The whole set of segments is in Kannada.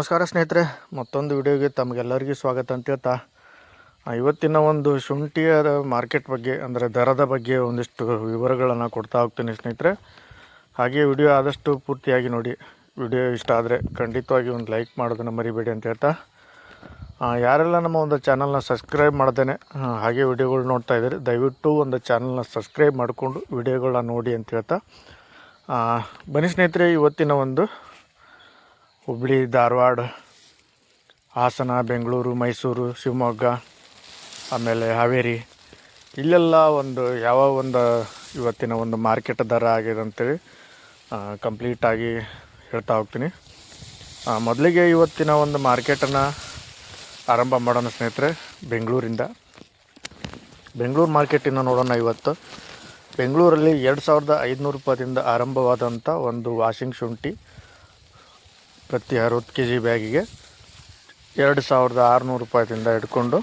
ನಮಸ್ಕಾರ ಸ್ನೇಹಿತರೆ, ಮತ್ತೊಂದು ವಿಡಿಯೋಗೆ ತಮಗೆಲ್ಲರಿಗೂ ಸ್ವಾಗತ ಅಂತ ಹೇಳ್ತಾ ಇವತ್ತಿನ ಒಂದು ಶುಂಠಿಯ ಮಾರ್ಕೆಟ್ ಬಗ್ಗೆ, ಅಂದರೆ ದರದ ಬಗ್ಗೆ ಒಂದಿಷ್ಟು ವಿವರಗಳನ್ನು ಕೊಡ್ತಾ ಹೋಗ್ತೀನಿ ಸ್ನೇಹಿತರೆ. ಹಾಗೆ ವಿಡಿಯೋ ಆದಷ್ಟು ಪೂರ್ತಿಯಾಗಿ ನೋಡಿ, ವಿಡಿಯೋ ಇಷ್ಟ ಆದರೆ ಖಂಡಿತವಾಗಿ ಒಂದು ಲೈಕ್ ಮಾಡೋದನ್ನು ಮರಿಬೇಡಿ ಅಂತ ಹೇಳ್ತಾ ಯಾರೆಲ್ಲ ನಮ್ಮ ಒಂದು ಚಾನಲ್ನ ಸಬ್ಸ್ಕ್ರೈಬ್ ಮಾಡ್ದೇನೆ ಹಾಗೆ ವಿಡಿಯೋಗಳು ನೋಡ್ತಾ ಇದ್ದಾರೆ, ದಯವಿಟ್ಟು ಒಂದು ಚಾನಲ್ನ ಸಬ್ಸ್ಕ್ರೈಬ್ ಮಾಡಿಕೊಂಡು ವಿಡಿಯೋಗಳನ್ನ ನೋಡಿ ಅಂತ ಹೇಳ್ತಾ ಬನ್ನಿ ಸ್ನೇಹಿತರೆ, ಇವತ್ತಿನ ಒಂದು ಹುಬ್ಬಳ್ಳಿ, ಧಾರವಾಡ, ಹಾಸನ, ಬೆಂಗಳೂರು, ಮೈಸೂರು, ಶಿವಮೊಗ್ಗ, ಆಮೇಲೆ ಹಾವೇರಿ. ಇಲ್ಲೆಲ್ಲ ಒಂದು ಯಾವ ಒಂದು ಇವತ್ತಿನ ಒಂದು ಮಾರ್ಕೆಟ್ ದರ ಆಗಿದೆ ಅಂತೇಳಿ ಕಂಪ್ಲೀಟಾಗಿ ಹೇಳ್ತಾ ಹೋಗ್ತೀನಿ. ಮೊದಲಿಗೆ ಇವತ್ತಿನ ಒಂದು ಮಾರ್ಕೆಟನ್ನು ಆರಂಭ ಮಾಡೋಣ ಸ್ನೇಹಿತರೆ, ಬೆಂಗಳೂರಿಂದ. ಬೆಂಗಳೂರು ಮಾರ್ಕೆಟಿಂದ ನೋಡೋಣ ಇವತ್ತು. ಬೆಂಗಳೂರಲ್ಲಿ ಎರಡು ಸಾವಿರದ ಐದುನೂರು ರೂಪಾಯಿಂದ ಆರಂಭವಾದಂಥ ಒಂದು ವಾಷಿಂಗ್ ಶುಂಠಿ ಪ್ರತಿ ಅರವತ್ತು ಕೆ ಜಿ ಬ್ಯಾಗಿಗೆ ಎರಡು ಸಾವಿರದ ಆರುನೂರು ರೂಪಾಯಿದಿಂದ ಹಿಡ್ಕೊಂಡು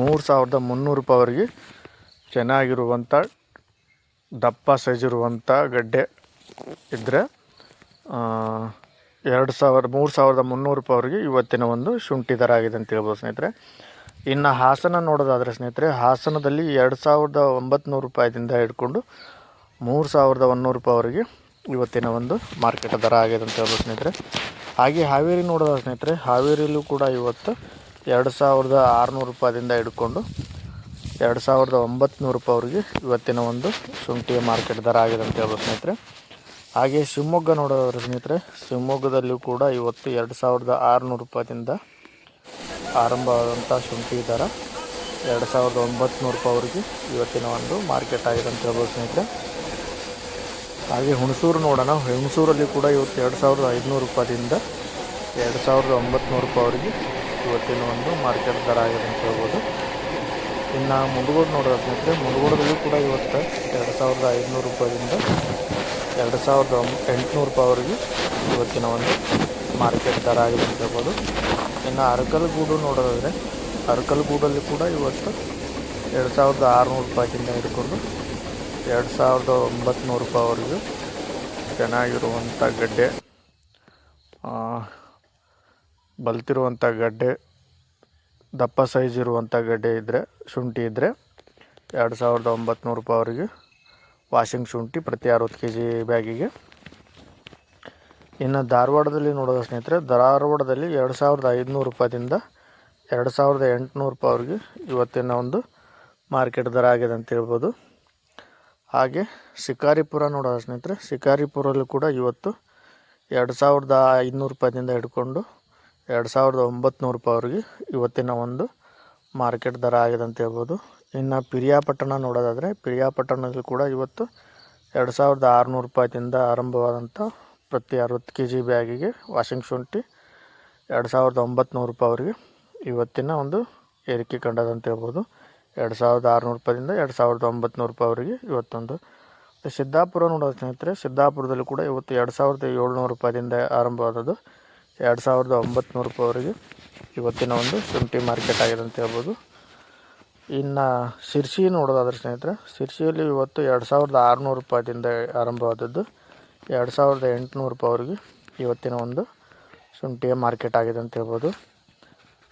ಮೂರು ಸಾವಿರದ ಮುನ್ನೂರು ರೂಪಾಯಿವರೆಗೆ ಚೆನ್ನಾಗಿರುವಂಥ ದಪ್ಪ ಸೈಜ್ ಇರುವಂಥ ಗಡ್ಡೆ ಇದ್ದರೆ ಎರಡು ಸಾವಿರ, ಮೂರು ಸಾವಿರದ ಮುನ್ನೂರು ರೂಪಾಯಿವರೆಗೆ ಇವತ್ತಿನ ಒಂದು ಶುಂಠಿ ದರ ಆಗಿದೆ ಅಂತ ಹೇಳ್ಬೋದು ಸ್ನೇಹಿತರೆ. ಇನ್ನು ಹಾಸನ ನೋಡೋದಾದರೆ ಸ್ನೇಹಿತರೆ, ಹಾಸನದಲ್ಲಿ ಎರಡು ಸಾವಿರದ ಒಂಬತ್ತು ರೂಪಾಯಿದಿಂದ ಹಿಡ್ಕೊಂಡು ಮೂರು ಸಾವಿರದ ಒನ್ನೂರು ರೂಪಾಯಿವರೆಗೆ ಇವತ್ತಿನ ಒಂದು ಮಾರ್ಕೆಟ್ ದರ ಆಗಿದೆ ಅಂತ ಹೇಳ್ಬೋದು ಸ್ನೇಹಿತರೆ. ಹಾಗೆ ಹಾವೇರಿ ನೋಡಿದ ಸ್ನೇಹಿತರೆ? ಹಾವೇರಿಯಲ್ಲೂ ಕೂಡ ಇವತ್ತು ಎರಡು ಸಾವಿರದ ಆರುನೂರು ರೂಪಾಯಿಂದ ಹಿಡ್ಕೊಂಡು ಎರಡು ಸಾವಿರದ ಒಂಬತ್ತು ರೂಪಾಯಿವರೆಗೆ ಇವತ್ತಿನ ಒಂದು ಶುಂಠಿಯ ಮಾರ್ಕೆಟ್ ದರ ಆಗಿದೆ ಅಂತ ಹೇಳ್ಬೋದು ಸ್ನೇಹಿತರೆ. ಹಾಗೆ ಶಿವಮೊಗ್ಗ ನೋಡೋದಾದ್ರೆ ಸ್ನೇಹಿತರೆ, ಶಿವಮೊಗ್ಗದಲ್ಲೂ ಕೂಡ ಇವತ್ತು ಎರಡು ಸಾವಿರದ ಆರುನೂರು ರೂಪಾಯಿದಿಂದ ಆರಂಭವಾದಂಥ ಶುಂಠಿ ದರ ಎರಡು ಸಾವಿರದ ಒಂಬತ್ತು ರೂಪಾಯಿವರೆಗೆ ಇವತ್ತಿನ ಒಂದು ಮಾರ್ಕೆಟ್ ಆಗಿದೆ ಅಂತ ಹೇಳ್ಬೋದು ಸ್ನೇಹಿತರೆ. ಹಾಗೆ ಹುಣಸೂರು ನೋಡೋಣ. ಹುಣಸೂರಲ್ಲಿ ಕೂಡ ಇವತ್ತು ಎರಡು ಸಾವಿರದ ಐದುನೂರು ರೂಪಾಯಿಂದ ಎರಡು ಸಾವಿರದ ಒಂಬತ್ತು ರೂಪಾಯಿವರೆಗೆ ಇವತ್ತಿನ ಒಂದು ಮಾರ್ಕೆಟ್ ದರ ಆಗಿದೆ ಅಂತ ಹೇಳ್ಬೋದು. ಇನ್ನು ಮುಂಡಗೋಡು ನೋಡೋದು ಸ್ನೇಹಿತರೆ. ಮುಂಡಗೋಡದಲ್ಲೂ ಕೂಡ ಇವತ್ತು ಎರಡು ಸಾವಿರದ ಐದುನೂರು ರೂಪಾಯಿಂದ ಎರಡು ಸಾವಿರದ ಎಂಟುನೂರು ರೂಪಾಯಿವರೆಗೆ ಇವತ್ತಿನ ಒಂದು ಮಾರ್ಕೆಟ್ ದರ ಆಗಿದೆ ಅಂತ ಹೇಳ್ಬೋದು. ಇನ್ನು ಅರಕಲ್ಗೂಡು ನೋಡೋದಾದರೆ, ಅರಕಲ್ಗೂಡಲ್ಲಿ ಕೂಡ ಇವತ್ತು ಎರಡು ಸಾವಿರದ ಆರುನೂರು ರೂಪಾಯಿಯಿಂದ ಹಿಡ್ಕೊಂಡು ಎರಡು ಸಾವಿರದ ಒಂಬತ್ತು ರೂಪಾಯಿವರೆಗೂ ಚೆನ್ನಾಗಿರುವಂಥ ಗಡ್ಡೆ ಬಲ್ತಿರುವಂಥ ಗಡ್ಡೆ, ದಪ್ಪ ಸೈಜ್ ಇರುವಂಥ ಗಡ್ಡೆ ಇದ್ದರೆ ಶುಂಠಿ ಇದ್ದರೆ ಎರಡು ಸಾವಿರದ ಒಂಬತ್ತು ರೂಪಾಯಿವರೆಗೆ ವಾಷಿಂಗ್ ಶುಂಠಿ ಪ್ರತಿ ಅರವತ್ತು ಕೆ ಜಿ ಬ್ಯಾಗಿಗೆ. ಇನ್ನು ಧಾರವಾಡದಲ್ಲಿ ನೋಡೋದು ಸ್ನೇಹಿತರೆ, ಧಾರವಾಡದಲ್ಲಿ ಎರಡು ಸಾವಿರದ ಐದುನೂರು ರೂಪಾಯಿದಿಂದ ಎರಡು ಸಾವಿರದ ಎಂಟುನೂರು ರೂಪಾಯಿವರೆಗೆ ಇವತ್ತಿನ ಒಂದು ಮಾರ್ಕೆಟ್ ದರ ಆಗಿದೆ ಅಂತ ಹೇಳ್ಬೋದು. ಹಾಗೆ ಶಿಕಾರಿಪುರ ನೋಡೋಣ ಸ್ನೇಹಿತರೆ. ಶಿಕಾರಿಪುರಲ್ಲೂ ಕೂಡ ಇವತ್ತು ಎರಡು ಸಾವಿರದ ಐನೂರು ರೂಪಾಯಿದಿಂದ ಹಿಡ್ಕೊಂಡು ಎರಡು ಸಾವಿರದ ಒಂಬತ್ತು ರೂಪಾಯಿವರೆಗೆ ಇವತ್ತಿನ ಒಂದು ಮಾರ್ಕೆಟ್ ದರ ಆಗಿದೆ ಅಂತ ಹೇಳ್ಬೋದು. ಇನ್ನು ಪಿರಿಯಾಪಟ್ಟಣ ನೋಡೋದಾದರೆ ಪಿರಿಯಾಪಟ್ಟಣದಲ್ಲಿ ಕೂಡ ಇವತ್ತು ಎರಡು ಸಾವಿರದ ಆರುನೂರು ರೂಪಾಯಿದಿಂದ ಆರಂಭವಾದಂಥ ಪ್ರತಿ ಅರವತ್ತು ಕೆ ಜಿ ಬ್ಯಾಗಿಗೆ ವಾಷಿಂಗ್ ಶುಂಠಿ ಎರಡು ಸಾವಿರದ ಒಂಬತ್ತು ರೂಪಾಯಿವರೆಗೆ ಇವತ್ತಿನ ಒಂದು ಏರಿಕೆ ಕಂಡದಂತ ಹೇಳ್ಬೋದು. ಎರಡು ಸಾವಿರದ ಆರುನೂರು ರೂಪಾಯಿಂದ ಎರಡು ಸಾವಿರದ ಒಂಬತ್ತು ರೂಪಾಯಿವರೆಗೆ ಇವತ್ತೊಂದು. ಸಿದ್ದಾಪುರ ನೋಡೋದು ಸ್ನೇಹಿತರೆ, ಸಿದ್ದಾಪುರದಲ್ಲಿ ಕೂಡ ಇವತ್ತು ಎರಡು ಸಾವಿರದ ಏಳ್ನೂರು ರೂಪಾಯಿಂದ ಆರಂಭವಾದದ್ದು. ಎರಡು ಸಾವಿರದ ಒಂಬತ್ತು ರೂಪಾಯಿವರೆಗೆ ಇವತ್ತಿನ ಒಂದು ಶುಂಠಿ ಮಾರ್ಕೆಟ್ ಆಗಿದೆ ಅಂತ ಹೇಳ್ಬೋದು. ಇನ್ನು ಶಿರ್ಸಿ ನೋಡೋದಾದ್ರೆ ಸ್ನೇಹಿತರೆ, ಶಿರ್ಸಿಯಲ್ಲಿ ಇವತ್ತು ಎರಡು ಸಾವಿರದ ಆರುನೂರು ರೂಪಾಯಿದಿಂದ ಆರಂಭವಾದದ್ದು. ಎರಡು ಸಾವಿರದ ಎಂಟುನೂರು ರೂಪಾಯಿವರೆಗೆ ಇವತ್ತಿನ ಒಂದು ಶುಂಠಿಯ ಮಾರ್ಕೆಟ್ ಆಗಿದೆ ಅಂತ ಹೇಳ್ಬೋದು.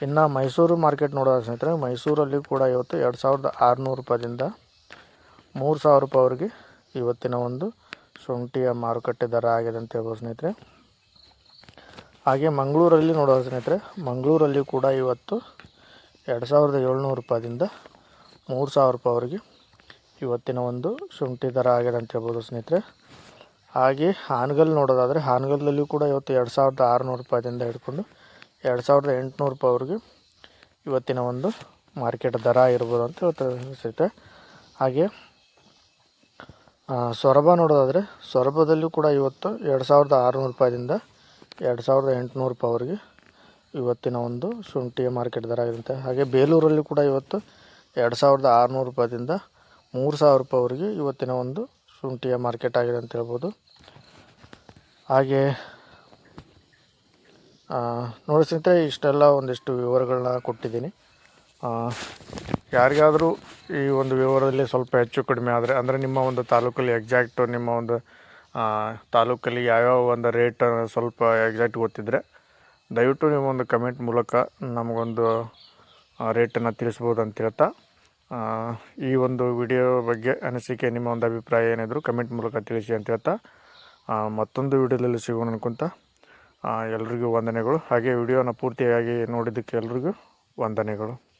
ಇನ್ನು ಮೈಸೂರು ಮಾರ್ಕೆಟ್ ನೋಡೋದ ಸ್ನೇಹಿತರೆ, ಮೈಸೂರಲ್ಲಿ ಕೂಡ ಇವತ್ತು ಎರಡು ಸಾವಿರದ ಆರುನೂರು ರೂಪಾಯಿದಿಂದ ಮೂರು ಸಾವಿರ ರೂಪಾಯಿವರೆಗೆ ಇವತ್ತಿನ ಒಂದು ಶುಂಠಿಯ ಮಾರುಕಟ್ಟೆ ದರ ಆಗಿದೆ ಅಂತ ಹೇಳ್ಬೋದು ಸ್ನೇಹಿತರೆ. ಹಾಗೆ ಮಂಗಳೂರಲ್ಲಿ ನೋಡೋದು ಸ್ನೇಹಿತರೆ, ಮಂಗಳೂರಲ್ಲಿ ಕೂಡ ಇವತ್ತು ಎರಡು ಸಾವಿರದ ಏಳ್ನೂರು ರೂಪಾಯಿದಿಂದ ಮೂರು ಸಾವಿರ ರೂಪಾಯಿವರೆಗೆ ಇವತ್ತಿನ ಒಂದು ಶುಂಠಿ ದರ ಆಗಿದೆ ಅಂತ ಹೇಳ್ಬೋದು ಸ್ನೇಹಿತರೆ. ಹಾಗೆ ಹಾನಗಲ್ ನೋಡೋದಾದರೆ ಹಾನಗಲ್ದಲ್ಲಿ ಕೂಡ ಇವತ್ತು ಎರಡು ಸಾವಿರದ ಆರುನೂರು ರೂಪಾಯಿದಿಂದ ಹಿಡ್ಕೊಂಡು ಎರಡು ಸಾವಿರದ ಎಂಟುನೂರು ರೂಪಾಯಿ ಅವ್ರಿಗೆ ಇವತ್ತಿನ ಒಂದು ಮಾರ್ಕೆಟ್ ದರ ಇರ್ಬೋದು ಅಂತ ಹೇಳ್ತಾ ಹಾಗೆ ಸೊರಬ ನೋಡೋದಾದರೆ ಸೊರಬದಲ್ಲೂ ಕೂಡ ಇವತ್ತು ಎರಡು ಸಾವಿರದ ಆರುನೂರು ರೂಪಾಯಿದಿಂದ ಎರಡು ಸಾವಿರದ ಎಂಟುನೂರು ರೂಪಾಯಿ ಅವ್ರಿಗೆ ಇವತ್ತಿನ ಒಂದು ಶುಂಠಿಯ ಮಾರ್ಕೆಟ್ ದರ ಆಗಿರುತ್ತೆ ಹಾಗೆ ಬೇಲೂರಲ್ಲಿ ಕೂಡ ಇವತ್ತು ಎರಡು ಸಾವಿರದ ಆರುನೂರು ರೂಪಾಯಿದಿಂದ ಮೂರು ಸಾವಿರ ರೂಪಾಯಿವರೆಗೆ ಇವತ್ತಿನ ಒಂದು ಶುಂಠಿಯ ಮಾರ್ಕೆಟ್ ಆಗಿದೆ ಅಂತ ಹೇಳ್ಬೋದು. ಹಾಗೆ ನೋಡಿ ಸ್ನೇಹಿತರೆ, ಇಷ್ಟೆಲ್ಲ ಒಂದಿಷ್ಟು ವಿವರಗಳನ್ನ ಕೊಟ್ಟಿದ್ದೀನಿ. ಯಾರಿಗಾದರೂ ಈ ಒಂದು ವಿವರದಲ್ಲಿ ಸ್ವಲ್ಪ ಹೆಚ್ಚು ಕಡಿಮೆ ಆದರೆ, ಅಂದರೆ ನಿಮ್ಮ ಒಂದು ತಾಲೂಕಲ್ಲಿ ಎಕ್ಸಾಕ್ಟು ನಿಮ್ಮ ಒಂದು ತಾಲೂಕಲ್ಲಿ ಯಾವ್ಯಾವ ಒಂದು ರೇಟ್ ಸ್ವಲ್ಪ ಎಕ್ಸಾಕ್ಟ್ ಗೊತ್ತಿದ್ದರೆ ದಯವಿಟ್ಟು ನೀವು ಒಂದು ಕಮೆಂಟ್ ಮೂಲಕ ನಮಗೊಂದು ರೇಟನ್ನು ತಿಳಿಸ್ಬೋದು ಅಂತ ಹೇಳ್ತಾ ಈ ಒಂದು ವಿಡಿಯೋ ಬಗ್ಗೆ ಅನಿಸಿಕೆ, ನಿಮ್ಮ ಒಂದು ಅಭಿಪ್ರಾಯ ಏನಿದ್ರು ಕಮೆಂಟ್ ಮೂಲಕ ತಿಳಿಸಿ ಅಂತ ಹೇಳ್ತಾ ಮತ್ತೊಂದು ವಿಡಿಯೋದಲ್ಲಿ ಸಿಗೋಣ ಅನ್ಕೊಂತ ಎಲ್ರಿಗೂ ವಂದನೆಗಳು. ಹಾಗೆ ವಿಡಿಯೋನ ಪೂರ್ತಿಯಾಗಿ ನೋಡಿದ್ದಕ್ಕೆ ಎಲ್ರಿಗೂ ವಂದನೆಗಳು.